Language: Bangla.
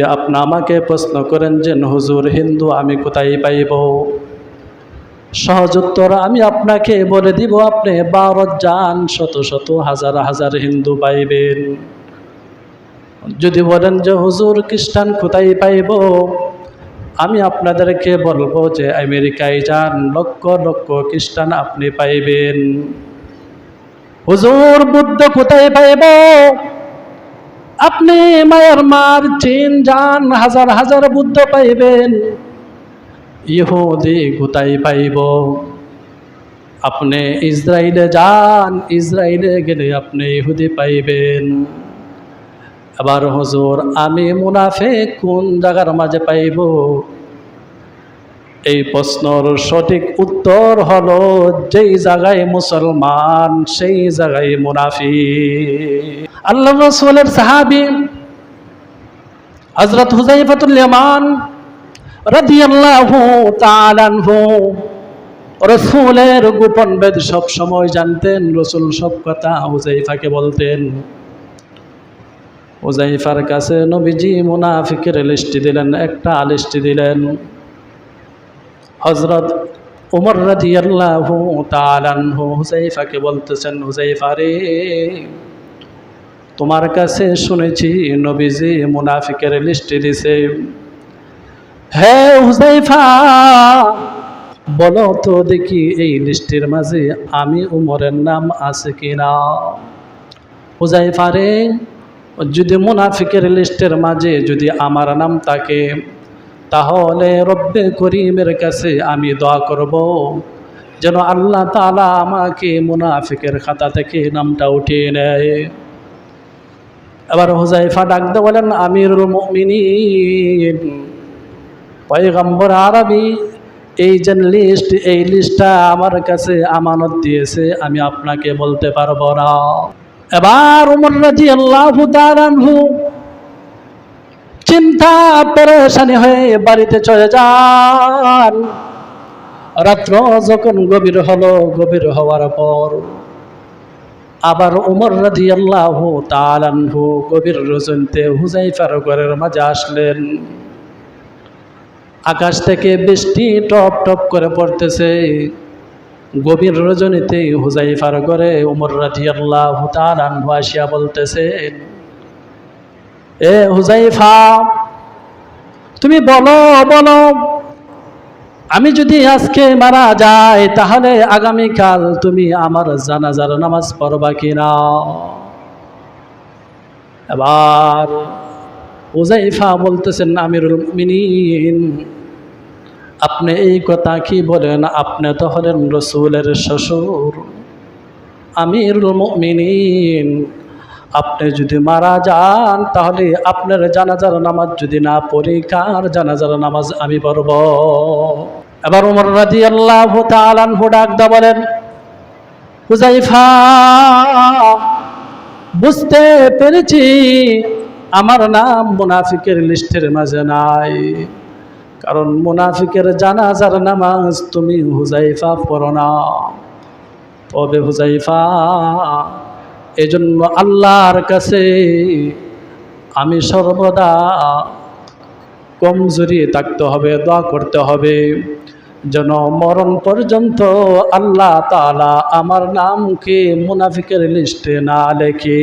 আপনি আমাকে প্রশ্ন করেন যে, হুজুর হিন্দু, আমি কোথায় পাইব? সহজ উত্তর আমি আপনাকে বলে দিব, আপনি বারো যান, শত শত হাজার হাজার হিন্দু পাইবেন। যদি বলেন যে, হুজুর, খ্রিস্টান কোথায় পাইব? আমি আপনাদেরকে বলব যে, আমেরিকায় যান, লক্ষ লক্ষ খ্রিস্টান আপনি পাইবেন। হুজুর, বুদ্ধ কোথায় পাইব? আপনি মায়ানমার চীন যান হাজার হাজার বুদ্ধ পাইবেন। ইহুদি গুতাই পাইব? আপনি ইসরায়েলে যান ইসরায়েলে গেলে আপনি ইহুদি পাইবেন। আবার হজুর, আমি মুনাফে কোন জায়গার মাঝে পাইব? এই প্রশ্নর সঠিক উত্তর হলো, যেই জায়গায় মুসলমান, সেই জায়গায় মুনাফি আল্লাহ রসুলের সাহাবি হজরত হুজাইফাতুল ইয়ামান রাদিয়াল্লাহু তাআলা আনহু রসুলের গোপন বেদ সব সময় জানতেন, রসুল সব কথা হুজাইফাকে বলতেন। হুজাইফার কাছে নবীজি মুনাফিকের লিস্টি দিলেন, একটা লিস্টি দিলেন। হজরত উমর রাদিয়াল্লাহু তাআলা আনহু হুজাইফাকে বলতেছেন হুজাইফা রে, তোমার কাছে শুনেছি নবীজি মুনাফিকের লিস্টি দিছে হে হুজাইফা বলো তো দেখি এই লিস্টের মাঝে আমি উমরের নাম আছে কিনা? হুজাইফা রে, যদি মুনাফিকের লিস্টের মাঝে যদি আমার নাম থাকে তাহলে রব্বে করিমের কাছে আমি দোয়া করব। যেন আল্লাহ তালা আমাকে মুনাফিকের খাতা থেকে নামটা উঠিয়ে নেয়। এবার হুজাইফা ডাকতে বলেন, আমিরুল মুমিনিন, পয়গম্বর আরবি, এই যে লিস্ট এই লিস্টটা আমার কাছে আমানত দিয়েছে, আমি আপনাকে বলতে পারব না। এবার উমর রাজি আল্লাহ চিন্তা পেরেশানি হয়ে বাড়িতে চলে যান। রাত্র যখন গভীর হলো, গভীর হওয়ার পর আবার উমর রাজি আল্লাহ তালানহু গভীর রজনীতে হুজাইফার ঘরের মাঝে আসলেন। আকাশ থেকে বৃষ্টি টপ টপ করে পড়তেছে। গভীর রজনীতে হুজাইফার ঘরে উমর রাজি আল্লাহ তালানহু আসিয়া বলতেছে এ হুজাইফা, তুমি বলো বলো। আমি যদি আজকে মারা যাই, তাহলে আগামীকাল তুমি আমার জানাজার নামাজ পড়বা কিনা? এবার উজাইফা বলতেছেন, আমিরুল মিনিন আপনি এই কথা কি বলেন? আপনি তো হলেন রসুলের শ্বশুর। আমিরুল মিনিন আপনি যদি মারা যান, তাহলে আপনার জানাজার নামাজ যদি না পড়ি, কার জানাজার নামাজ আমি পড়ব? এবার উমর রাজি আল্লাহ তালানহু ডাকদা বলেন বুঝতে পেরেছি আমার নাম মুনাফিকের লিস্টের মাঝে নাই। কারণ মুনাফিকের জানাজার নামাজ তুমি হুজাইফা পড়ো না। তবে হুজাইফা এজন্য আল্লাহর কাছে আমি সর্বদা কমজোরি থাকতে হবে, দোয়া করতে হবে। যেন মরণ পর্যন্ত আল্লাহ তালা আমার নামকে মুনাফিকের লিস্টে না লেখে।